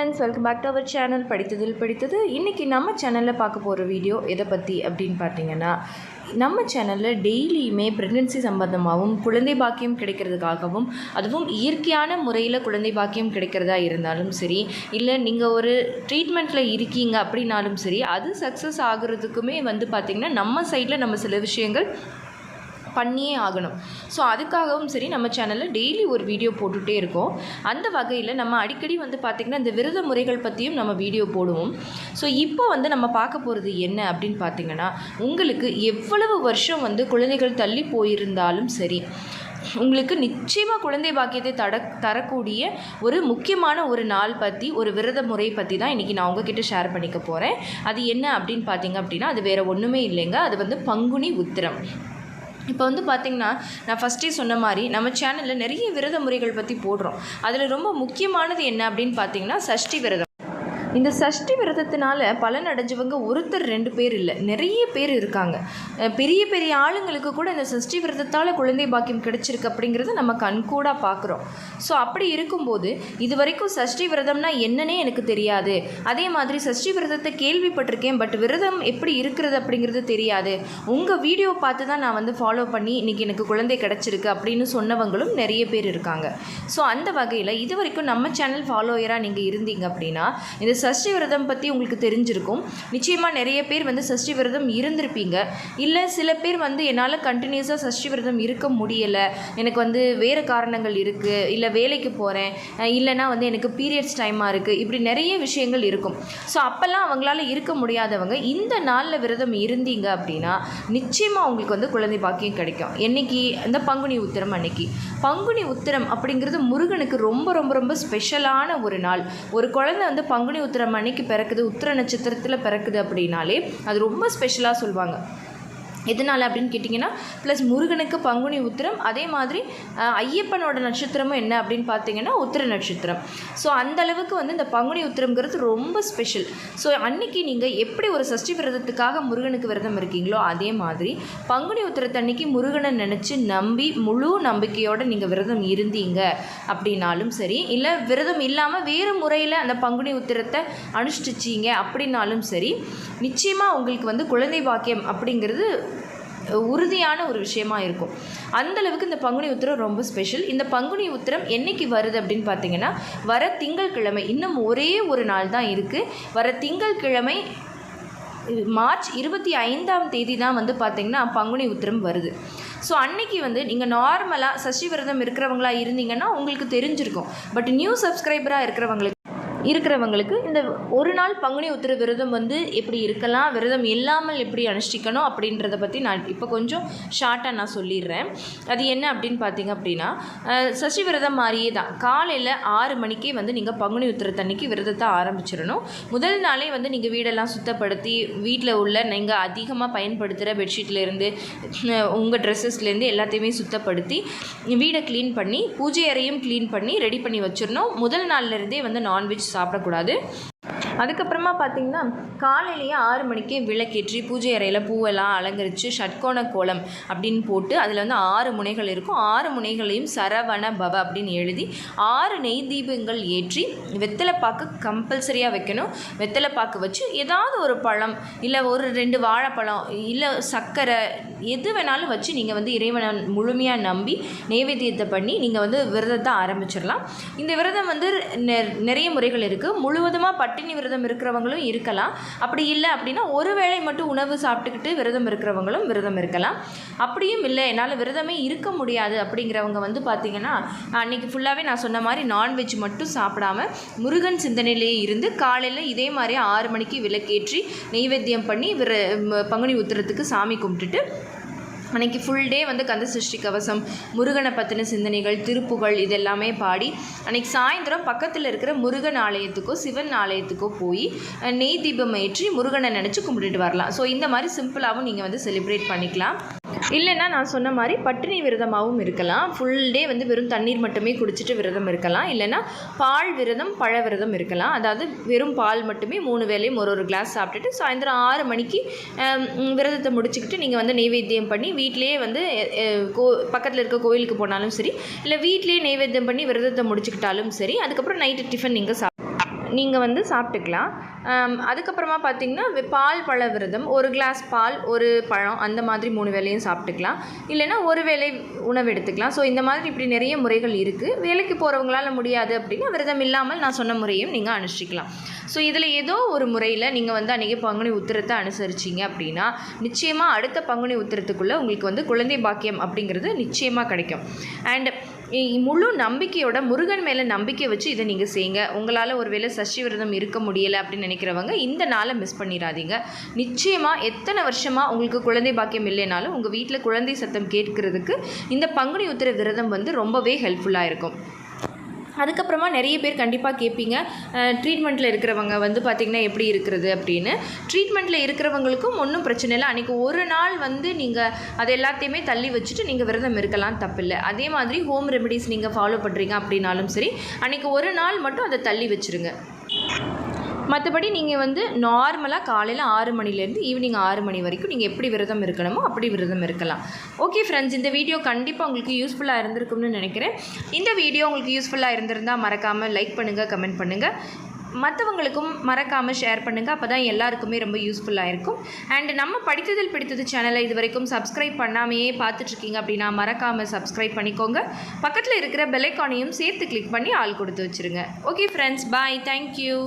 Friends welcome back to our channel படித்ததில் படித்தது. இன்றைக்கி நம்ம சேனலில் பார்க்க போகிற வீடியோ எதை பற்றி அப்படின்னு பார்த்தீங்கன்னா நம்ம சேனலில் டெய்லியுமே ப்ரெக்னென்சி சம்பந்தமாகவும் குழந்தை பாக்கியம் கிடைக்கிறதுக்காகவும் அதுவும் இயற்கையான முறையில் குழந்தை பாக்கியம் கிடைக்கிறதா இருந்தாலும் சரி இல்லை நீங்கள் ஒரு ட்ரீட்மெண்ட்டில் இருக்கீங்க அப்படின்னாலும் சரி அது சக்ஸஸ் ஆகுறதுக்குமே வந்து பார்த்திங்கன்னா நம்ம சைடில் நம்ம சில விஷயங்கள் பண்ணியே ஆகணும். ஸோ அதுக்காகவும் சரி நம்ம சேனலில் டெய்லி ஒரு வீடியோ போட்டுகிட்டே இருக்கோம். அந்த வகையில் நம்ம அடிக்கடி வந்து பார்த்திங்கன்னா இந்த விரத முறைகள் பற்றியும் நம்ம வீடியோ போடுவோம். ஸோ இப்போ வந்து நம்ம பார்க்க போகிறது என்ன அப்படின்னு பார்த்தீங்கன்னா உங்களுக்கு எவ்வளவு வருஷம் வந்து குழந்தைகள் தள்ளி போயிருந்தாலும் சரி உங்களுக்கு நிச்சயமாக குழந்தை பாக்கியத்தை தட தரக்கூடிய ஒரு முக்கியமான ஒரு நாள் பற்றி ஒரு விரத முறை பற்றி தான் இன்றைக்கி நான் உங்ககிட்ட ஷேர் பண்ணிக்க போகிறேன் அது என்ன அப்படின்னு பார்த்தீங்க அப்படின்னா அது வேறு ஒன்றுமே இல்லைங்க. அது வந்து பங்குனி உத்திரம். இப்போ வந்து பார்த்திங்கன்னா நான் ஃபஸ்ட்டே சொன்ன மாதிரி நம்ம சேனலில் நிறைய விரத முறைகள் பற்றி போடுறோம். அதில் ரொம்ப முக்கியமானது என்ன அப்படின்னு பார்த்தீங்கன்னா சஷ்டி விரதம். இந்த சஷ்டி விரதத்தினால பலன் அடைஞ்சவங்க ஒருத்தர் ரெண்டு பேர் இல்லை. நிறைய பேர் இருக்காங்க. பெரிய பெரிய ஆளுங்களுக்கு கூட இந்த சஷ்டி விரதத்தால் குழந்தை பாக்கியம் கிடைச்சிருக்கு அப்படிங்கிறத நம்ம கண்கூடாக பார்க்குறோம் ஸோ அப்படி இருக்கும்போது இது வரைக்கும் சஷ்டி விரதம்னா என்னன்னே எனக்கு தெரியாது. அதே மாதிரி சஷ்டி விரதத்தை கேள்விப்பட்டிருக்கேன் பட் விரதம் எப்படி இருக்கிறது அப்படிங்கிறது தெரியாது. உங்கள் வீடியோ பார்த்து தான் நான் வந்து ஃபாலோ பண்ணி இன்றைக்கி எனக்கு குழந்தை கிடச்சிருக்கு அப்படின்னு சொன்னவங்களும் நிறைய பேர் இருக்காங்க. ஸோ அந்த வகையில் இது வரைக்கும் நம்ம சேனல் ஃபாலோயராக நீங்கள் இருந்தீங்க அப்படின்னா இந்த சஷ்டி விரதம் பற்றி உங்களுக்கு தெரிஞ்சிருக்கும். நிச்சயமாக நிறைய பேர் வந்து சஷ்டி விரதம் இருந்திருப்பீங்க. இல்லை சில பேர் வந்து என்னால் கண்டினியூஸாக சஷ்டி விரதம் இருக்க முடியலை. எனக்கு வந்து வேறு காரணங்கள் இருக்குது இல்லை வேலைக்கு போகிறேன் இல்லைனா வந்து எனக்கு பீரியட்ஸ் டைமாக இருக்குது இப்படி நிறைய விஷயங்கள் இருக்கும். ஸோ அப்போல்லாம் அவங்களால இருக்க முடியாதவங்க இந்த நாளில் விரதம் இருந்தீங்க அப்படின்னா நிச்சயமாக உங்களுக்கு வந்து குழந்தை பாக்கியம் கிடைக்கும். என்றைக்கு இந்த பங்குனி உத்திரம் அன்னைக்கு. பங்குனி உத்திரம் அப்படிங்கிறது முருகனுக்கு ரொம்ப ரொம்ப ரொம்ப ஸ்பெஷலான ஒரு நாள். ஒரு குழந்தை வந்து பங்குனி உத்திரம் அன்னைக்கு பிறக்குது உத்திர நட்சத்திரத்தில் பிறக்குது அப்படின்னாலே அது ரொம்ப ஸ்பெஷலாக சொல்லுவாங்க எதனால் அப்படின்னு கேட்டிங்கன்னா ப்ளஸ் முருகனுக்கு பங்குனி உத்திரம் அதே மாதிரி ஐயப்பனோட நட்சத்திரமும் என்ன அப்படின்னு பார்த்தீங்கன்னா உத்திர நட்சத்திரம். ஸோ அந்த அளவுக்கு வந்து இந்த பங்குனி உத்திரம்ங்கிறது ரொம்ப ஸ்பெஷல் ஸோ அன்னைக்கு நீங்கள் எப்படி ஒரு சஷ்டி விரதத்துக்காக முருகனுக்கு விரதம் இருக்கீங்களோ அதே மாதிரி பங்குனி உத்திரத்து அன்னைக்கு முருகனை நினச்சி நம்பி முழு நம்பிக்கையோடு நீங்கள் விரதம் இருந்தீங்க அப்படின்னாலும் சரி இல்லை விரதம் இல்லாமல் வேறு முறையில் அந்த பங்குனி உத்திரத்தை அனுஷ்டிச்சிங்க அப்படின்னாலும் சரி நிச்சயமாக உங்களுக்கு வந்து குழந்தை பாக்கியம் அப்படிங்கிறது உறுதியான ஒரு விஷயமா இருக்கும். அந்தளவுக்கு இந்த பங்குனி உத்திரம் ரொம்ப ஸ்பெஷல் இந்த பங்குனி உத்திரம் என்னைக்கு வருது அப்படின்னு பார்த்தீங்கன்னா வர திங்கட்கிழமை இன்னும் ஒரே ஒரு நாள் தான் இருக்குது வர திங்கட்கிழமை மார்ச் இருபத்தி ஐந்தாம் தேதி தான் வந்து பார்த்திங்கன்னா பங்குனி உத்திரம் வருது. ஸோ அன்னைக்கு வந்து நீங்கள் நார்மலாக சஷ்டி விரதம் இருக்கிறவங்களா இருந்தீங்கன்னா உங்களுக்கு தெரிஞ்சிருக்கும். பட் நியூ சப்ஸ்கிரைபராக இருக்கிறவங்களுக்கு இருக்கிறவங்களுக்கு இந்த ஒரு நாள் பங்குனி உத்திர விரதம் வந்து எப்படி இருக்கலாம் விரதம் இல்லாமல் எப்படி அனுஷ்டிக்கணும் அப்படின்றத பற்றி நான் இப்போ கொஞ்சம் ஷார்ட்டாக நான் சொல்லிடுறேன். அது என்ன அப்படின்னு பார்த்தீங்க அப்படின்னா சசி விரதம் மாதிரியே தான். காலையில் ஆறு மணிக்கே வந்து நீங்கள் பங்குனி உத்திரத்தன்னைக்கு விரதத்தை ஆரம்பிச்சிடணும். முதல் நாளே வந்து நீங்கள் வீடெல்லாம் சுத்தப்படுத்தி வீட்டில் உள்ள நீங்கள் அதிகமாக பயன்படுத்துகிற பெட்ஷீட்லேருந்து உங்கள் ட்ரெஸ்ஸஸ்லேருந்து எல்லாத்தையுமே சுத்தப்படுத்தி வீடை க்ளீன் பண்ணி பூஜை அறையும் க்ளீன் பண்ணி ரெடி பண்ணி வச்சிடணும். முதல் நாள்லேருந்தே வந்து நான்வெஜ் சாப்பிடக்கூடாது. அதுக்கப்புறமா பார்த்தீங்கன்னா காலையிலேயே ஆறு மணிக்கே விளக்கேற்றி பூஜை அறையில் பூவெல்லாம் அலங்கரித்து ஷட்கோண கோலம் அப்படின்னு போட்டு அதில் வந்து ஆறு முனைகள் இருக்கும். ஆறு முனைகளையும் சரவண பவ அப்படின்னு எழுதி ஆறு நெய் தீபங்கள் ஏற்றி வெத்தலைப்பாக்கு கம்பல்சரியாக வைக்கணும். வெத்தலைப்பாக்கு வச்சு ஏதாவது ஒரு பழம் இல்லை ஒரு ரெண்டு வாழைப்பழம் இல்லை சர்க்கரை எது வேணாலும் வச்சு நீங்கள் வந்து இறைவனை முழுமையாக நம்பி நைவேத்தியத்தை பண்ணி நீங்கள் வந்து விரதத்தை ஆரம்பிச்சிடலாம். இந்த விரதம் வந்து நெ- நிறைய முறைகள் இருக்குது முழுவதுமாக பட்டினி விரதம் விரதம் இருக்கிறவங்களும் இருக்கலாம். அப்படி இல்லை அப்படின்னா ஒரு வேளை மட்டும் உணவு சாப்பிட்டுக்கிட்டு விரதம் இருக்கிறவங்களும் விரதம் இருக்கலாம். அப்படியும் இல்லை. என்னால் விரதமே இருக்க முடியாது அப்படிங்கிறவங்க வந்து பார்த்திங்கன்னா அன்றைக்கி ஃபுல்லாகவே நான் சொன்ன மாதிரி நான்வெஜ் மட்டும் சாப்பிடாம முருகன் சிந்தனையிலேயே இருந்து காலையில் இதே மாதிரி ஆறு மணிக்கு விளக்கேற்றி நெய்வேத்தியம் பண்ணி விர பங்குனி உத்திரத்துக்கு சாமி கும்பிட்டுட்டு அன்னைக்கு ஃபுல் டே வந்து கந்த சிருஷ்டி கவசம் முருகனை பற்றின சிந்தனைகள் திருப்புகள் இதெல்லாமே பாடி அன்னைக்கு சாயந்தரம் பக்கத்தில் இருக்கிற முருகன் ஆலயத்துக்கோ சிவன் ஆலயத்துக்கோ போய் நெய் தீபம் ஏற்றி முருகனை நினச்சி கும்பிட்டுட்டு வரலாம். ஸோ இந்த மாதிரி சிம்பிளாகவும் நீங்கள் வந்து செலிப்ரேட் பண்ணிக்கலாம். இல்லைன்னா நான் சொன்ன மாதிரி பட்டினி விரதமாகவும் இருக்கலாம். ஃபுல் டே வந்து வெறும் தண்ணீர் மட்டுமே குடிச்சிட்டு விரதம் இருக்கலாம். இல்லைன்னா பால் விரதம் பழ விரதம் இருக்கலாம். அதாவது வெறும் பால் மட்டுமே மூணு வேளையும் ஒரு ஒரு கிளாஸ் சாப்பிட்டுட்டு சாயந்தரம் ஆறு மணிக்கு விரதத்தை முடிச்சுக்கிட்டு நீங்கள் வந்து நெய்வேத்தியம் பண்ணி வீட்டிலேயே வந்து கோ பக்கத்தில் இருக்க கோயிலுக்கு போனாலும் சரி இல்லை வீட்லேயே நெய்வேத்தியம் பண்ணி விரதத்தை முடிச்சுக்கிட்டாலும் சரி அதுக்கப்புறம் நைட்டு டிஃபன் நீங்கள் சாப்பிட்டு நீங்கள் வந்து சாப்பிட்டுக்கலாம். அதுக்கப்புறமா பார்த்தீங்கன்னா பால் பழ விரதம் ஒரு கிளாஸ் பால் ஒரு பழம் அந்த மாதிரி மூணு வேலையும் சாப்பிட்டுக்கலாம். இல்லைன்னா ஒரு வேளை உணவு எடுத்துக்கலாம். ஸோ இந்த மாதிரி இப்படி நிறைய முறைகள் இருக்குது வேலைக்கு போகிறவங்களால முடியாது அப்படின்னா விரதம் இல்லாமல் நான் சொன்ன முறையும் நீங்கள் அனுஷ்டிக்கலாம். ஸோ இதில் ஏதோ ஒரு முறையில் நீங்கள் வந்து அன்றைக்கி பங்குனி உத்திரத்தை அனுசரிச்சிங்க அப்படின்னா நிச்சயமாக அடுத்த பங்குனி உத்திரத்துக்குள்ளே உங்களுக்கு வந்து குழந்தை பாக்கியம் அப்படிங்கிறது நிச்சயமாக கிடைக்கும். அண்ட் முழு நம்பிக்கையோட முருகன் மேலே நம்பிக்கை வச்சு இதை நீங்கள் செய்யுங்க உங்களால் ஒருவேளை சஷ்டி விரதம் இருக்க முடியலை அப்படின்னு நினைக்கிறவங்க இந்த நாளை மிஸ் பண்ணிடாதீங்க. நிச்சயமாக எத்தனை வருஷமாக உங்களுக்கு குழந்தை பாக்கியம் இல்லைனாலும் உங்கள் வீட்டில் குழந்தை சத்தம் கேட்கறதுக்கு இந்த பங்குனி உத்திர விரதம் வந்து ரொம்பவே ஹெல்ப்ஃபுல்லாக இருக்கும். அதுக்கப்புறமா நிறைய பேர் கண்டிப்பாக கேட்பீங்க. ட்ரீட்மெண்ட்டில் இருக்கிறவங்க வந்து பார்த்திங்கன்னா எப்படி இருக்கிறது அப்படின்னு. ட்ரீட்மெண்ட்டில் இருக்கிறவங்களுக்கும் ஒன்றும் பிரச்சனை இல்லை. அன்றைக்கி ஒரு நாள் வந்து நீங்கள் அது எல்லாத்தையுமே தள்ளி வச்சுட்டு நீங்கள் விரதம் இருக்கலாம் தப்பில்லை. அதே மாதிரி ஹோம் ரெமெடிஸ் நீங்கள் ஃபாலோ பண்ணுறீங்க அப்படின்னாலும் சரி அன்றைக்கி ஒரு நாள் மட்டும் அதை தள்ளி வச்சுருங்க. மற்றபடி நீங்கள் வந்து நார்மலாக காலையில் ஆறு மணிலேருந்து ஈவினிங் ஆறு மணி வரைக்கும் நீங்கள் எப்படி விரதம் இருக்கணுமோ அப்படி விரதம் இருக்கலாம். ஓகே ஃப்ரெண்ட்ஸ் இந்த வீடியோ கண்டிப்பாக உங்களுக்கு யூஸ்ஃபுல்லாக இருந்திருக்கும்னு நினைக்கிறேன். இந்த வீடியோ உங்களுக்கு யூஸ்ஃபுல்லாக இருந்திருந்தால் மறக்காமல் லைக் பண்ணுங்கள் கமெண்ட் பண்ணுங்கள் மற்றவங்களுக்கும் மறக்காமல் ஷேர் பண்ணுங்கள் அப்போ தான் எல்லாருக்குமே ரொம்ப யூஸ்ஃபுல்லாக இருக்கும். அண்ட் நம்ம படித்ததில் பிடித்தது சேனலை இது வரைக்கும் சப்ஸ்கிரைப் பண்ணாமையே பார்த்துட்ருக்கீங்க அப்படின்னா மறக்காமல் சப்ஸ்கிரைப் பண்ணிக்கோங்க. பக்கத்தில் இருக்கிற பெலைக்கானையும் சேர்த்து கிளிக் பண்ணி ஆள் கொடுத்து வச்சுருங்க. Okay friends bye thank you